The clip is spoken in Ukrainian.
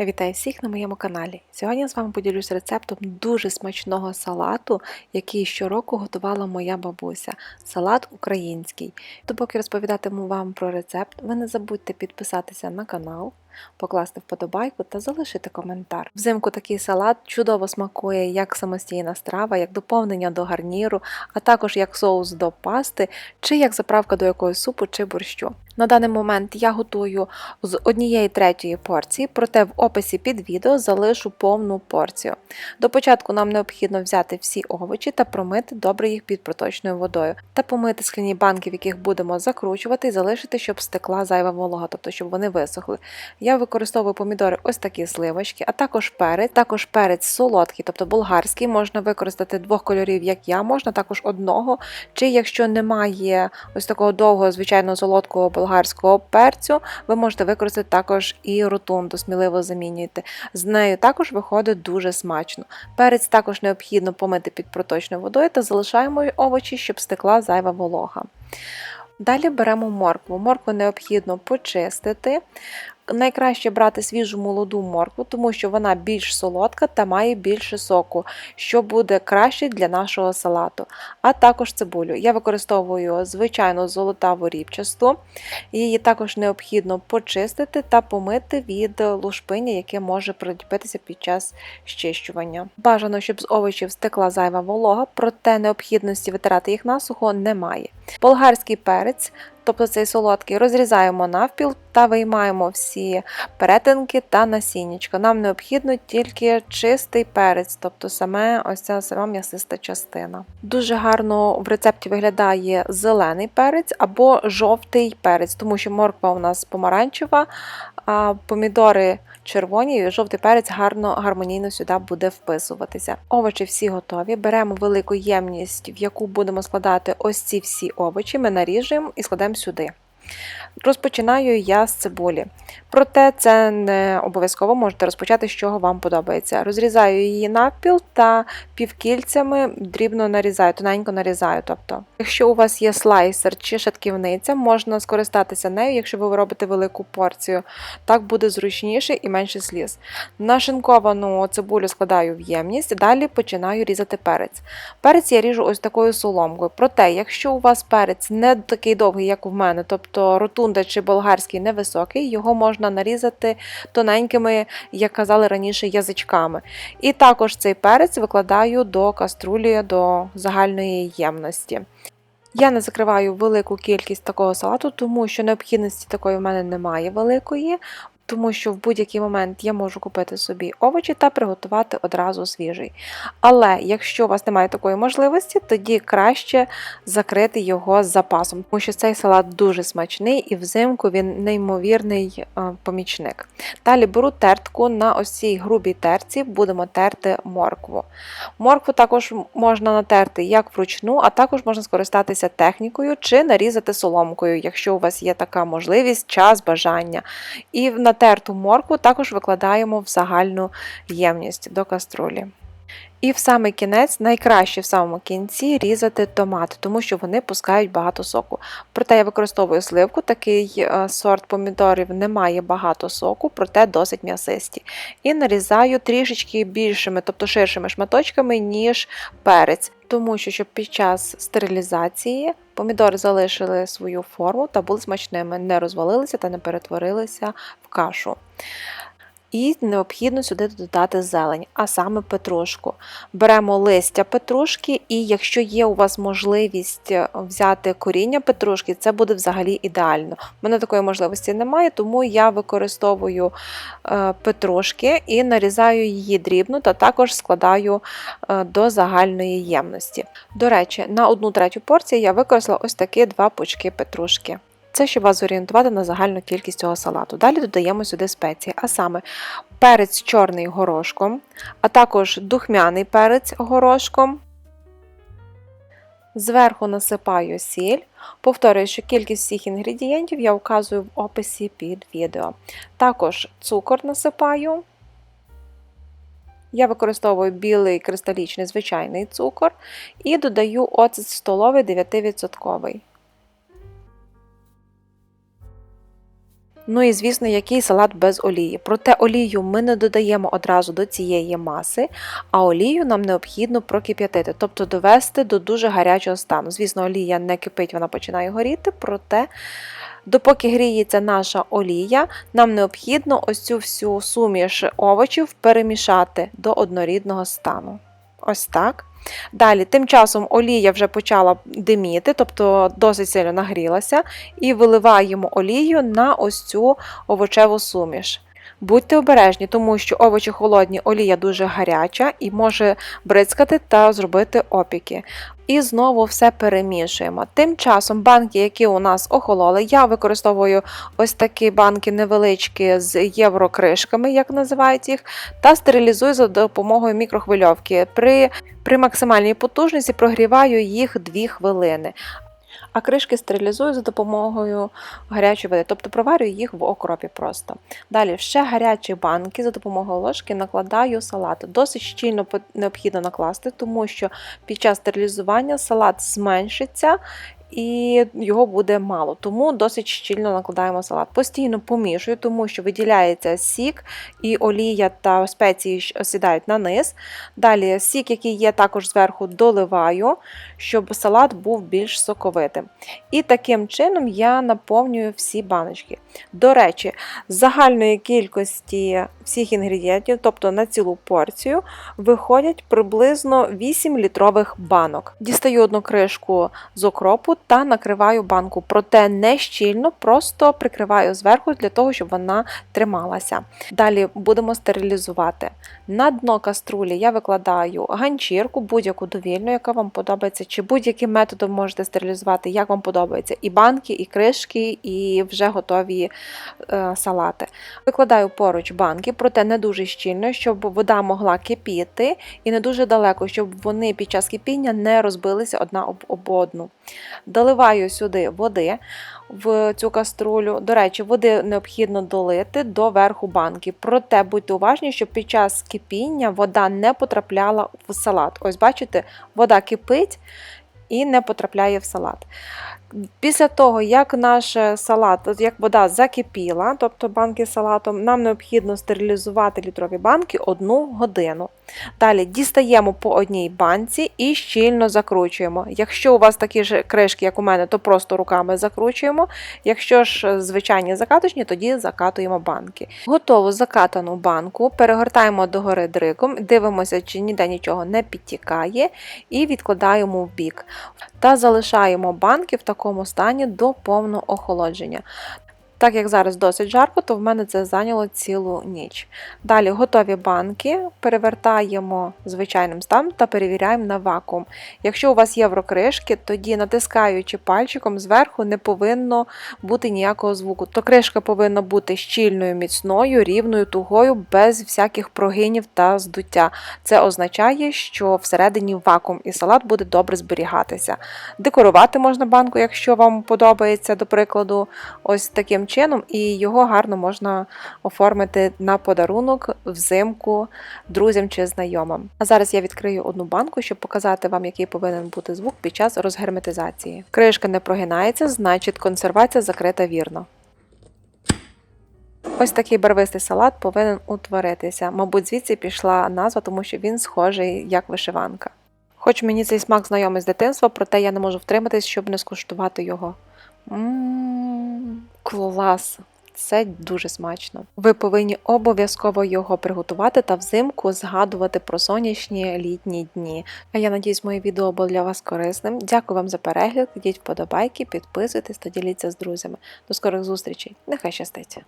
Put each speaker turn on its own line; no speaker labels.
Я вітаю всіх на моєму каналі. Сьогодні я з вами поділюсь рецептом дуже смачного салату, який щороку готувала моя бабуся. Салат український. То поки розповідатиму вам про рецепт, ви не забудьте підписатися на канал, покласти вподобайку та залишити коментар. Взимку такий салат чудово смакує як самостійна страва, як доповнення до гарніру, а також як соус до пасти, чи як заправка до якогось супу чи борщу. На даний момент я готую з однієї третьої порції, проте в описі під відео залишу повну порцію. До початку нам необхідно взяти всі овочі та промити добре їх під проточною водою, та помити скляні банки, в яких будемо закручувати, і залишити, щоб стекла зайва волога, тобто щоб вони висохли. Я використовую помідори ось такі сливочки, а також перець, також перець солодкий, тобто болгарський, можна використати двох кольорів, як я, можна також одного. Чи якщо немає ось такого довгого, звичайно, солодкого болгарського перцю, ви можете використати також і ротунду, сміливо замінюйте. З нею також виходить дуже смачно. Перець також необхідно помити під проточною водою та залишаємо овочі, щоб стекла зайва волога. Далі беремо моркву. Моркву необхідно почистити. Найкраще брати свіжу молоду моркву, тому що вона більш солодка та має більше соку, що буде краще для нашого салату. А також цибулю. Я використовую звичайну золотаву рібчасту. Її також необхідно почистити та помити від лушпиня, яке може приліпитися під час щищування. Бажано, щоб з овочів стекла зайва волога, проте необхідності витирати їх насухо немає. Болгарський перець тобто цей солодкий, розрізаємо навпіл та виймаємо всі перетинки та насіннячко. Нам необхідно тільки чистий перець, тобто саме ось ця сама м'ясиста частина. Дуже гарно в рецепті виглядає зелений перець або жовтий перець, тому що морква у нас помаранчева, помідори червоні і жовтий перець гарно гармонійно сюди буде вписуватися. Овочі всі готові. Беремо велику ємність, в яку будемо складати ось ці всі овочі. Ми наріжемо і складемо сюди. Розпочинаю я з цибулі. Проте це не обов'язково можете розпочати, з чого вам подобається. Розрізаю її навпіл та півкільцями дрібно нарізаю, тоненько нарізаю. Тобто, Якщо у вас є слайсер чи шатківниця, можна скористатися нею, якщо ви робите велику порцію. Так буде зручніше і менше сліз. Нашинковану цибулю складаю в ємність, далі починаю різати перець. Перець я ріжу ось такою соломкою. Проте, якщо у вас перець не такий довгий, як у мене, тобто ротунда чи болгарський невисокий, його можна нарізати тоненькими, як казали раніше, язичками. І також цей перець викладаю до каструлі, до загальної ємності. Я не закриваю велику кількість такого салату, тому що необхідності такої в мене немає великої тому що в будь-який момент я можу купити собі овочі та приготувати одразу свіжий. Але якщо у вас немає такої можливості, тоді краще закрити його з запасом, тому що цей салат дуже смачний і взимку він неймовірний е, помічник. Далі беру тертку на ось грубій терці, будемо терти моркву. Моркву також можна натерти як вручну, а також можна скористатися технікою чи нарізати соломкою, якщо у вас є така можливість, час, бажання. І на натерту моркву також викладаємо в загальну ємність до каструлі. І в самий кінець, найкраще в самому кінці різати томати, тому що вони пускають багато соку. Проте я використовую сливку, такий е, сорт помідорів не має багато соку, проте досить м'ясисті. І нарізаю трішечки більшими, тобто ширшими шматочками, ніж перець, тому що щоб під час стерилізації помідори залишили свою форму та були смачними, не розвалилися та не перетворилися в кашу. І необхідно сюди додати зелень, а саме петрушку. Беремо листя петрушки, і якщо є у вас можливість е, взяти коріння петрушки, це буде взагалі ідеально. У мене такої можливості немає, тому я використовую е, петрушки і нарізаю її дрібно, та також складаю е, до загальної ємності. До речі, на одну третю порцію я використала ось такі два пучки петрушки. Це щоб вас зорієнтувати на загальну кількість цього салату. Далі додаємо сюди спеції, а саме перець чорний горошком, а також духмяний перець горошком. Зверху насипаю сіль. Повторюю, що кількість всіх інгредієнтів я вказую в описі під відео. Також цукор насипаю. Я використовую білий кристалічний звичайний цукор і додаю оцет столовий 9%. Ну і звісно, який салат без олії. Проте олію ми не додаємо одразу до цієї маси, а олію нам необхідно прокип'ятити, тобто довести до дуже гарячого стану. Звісно, олія не кипить, вона починає горіти, проте. Допоки гріється наша олія, нам необхідно ось цю всю суміш овочів перемішати до однорідного стану. Ось так. Далі, тим часом олія вже почала диміти, тобто досить сильно нагрілася, і виливаємо олію на ось цю овочеву суміш. Будьте обережні, тому що овочі холодні, олія дуже гаряча і може бризкати та зробити опіки. І знову все перемішуємо. Тим часом банки, які у нас охололи, я використовую ось такі банки невеличкі з єврокришками, як називають їх, та стерилізую за допомогою мікрохвильовки. При, при максимальній потужності прогріваю їх 2 хвилини. А кришки стерилізую за допомогою гарячої води, тобто проварюю їх в окропі просто. Далі ще гарячі банки за допомогою ложки накладаю салат. Досить щільно необхідно накласти, тому що під час стерилізування салат зменшиться. І його буде мало, тому досить щільно накладаємо салат. Постійно помішую, тому що виділяється сік, і олія та спеції ж осідають на низ. Далі сік, який є також зверху, доливаю, щоб салат був більш соковитим. І таким чином я наповнюю всі баночки. До речі, з загальної кількості всіх інгредієнтів, тобто на цілу порцію, виходять приблизно 8 літрових банок. Дістаю одну кришку з окропу та накриваю банку, проте не щільно, просто прикриваю зверху для того, щоб вона трималася. Далі будемо стерилізувати. На дно каструлі я викладаю ганчірку, будь-яку довільну, яка вам подобається, чи будь-яким методом можете стерилізувати, як вам подобається. І банки, і кришки, і вже готові е, салати. Викладаю поруч банки, проте не дуже щільно, щоб вода могла кипіти, і не дуже далеко, щоб вони під час кипіння не розбилися одна об, об одну. Доливаю сюди води в цю каструлю. До речі, води необхідно долити до верху банки. Проте будьте уважні, щоб під час кипіння вода не потрапляла в салат. Ось бачите, вода кипить і не потрапляє в салат. Після того, як наш салат, от як вода закипіла, тобто банки з салатом, нам необхідно стерилізувати літрові банки одну годину. Далі дістаємо по одній банці і щільно закручуємо. Якщо у вас такі ж кришки, як у мене, то просто руками закручуємо. Якщо ж звичайні закаточні, тоді закатуємо банки. Готову закатану банку перегортаємо догори дриком, дивимося, чи ніде нічого не підтікає, і відкладаємо в бік. Та залишаємо банки в такому стані до повного охолодження. Так як зараз досить жарко, то в мене це зайняло цілу ніч. Далі готові банки перевертаємо звичайним станом та перевіряємо на вакуум. Якщо у вас єврокришки, тоді натискаючи пальчиком зверху не повинно бути ніякого звуку. То кришка повинна бути щільною, міцною, рівною, тугою, без всяких прогинів та здуття. Це означає, що всередині вакуум і салат буде добре зберігатися. Декорувати можна банку, якщо вам подобається, до прикладу, ось таким чином, і його гарно можна оформити на подарунок взимку друзям чи знайомим. А зараз я відкрию одну банку, щоб показати вам, який повинен бути звук під час розгерметизації. Кришка не прогинається, значить консервація закрита вірно. Ось такий барвистий салат повинен утворитися. Мабуть, звідси пішла назва, тому що він схожий як вишиванка. Хоч мені цей смак знайомий з дитинства, проте я не можу втриматись, щоб не скуштувати його. Клас! Це дуже смачно. Ви повинні обов'язково його приготувати та взимку згадувати про сонячні літні дні. А я надіюсь, моє відео було для вас корисним. Дякую вам за перегляд. Кладіть вподобайки, підписуйтесь та діліться з друзями. До скорих зустрічей. Нехай щастить!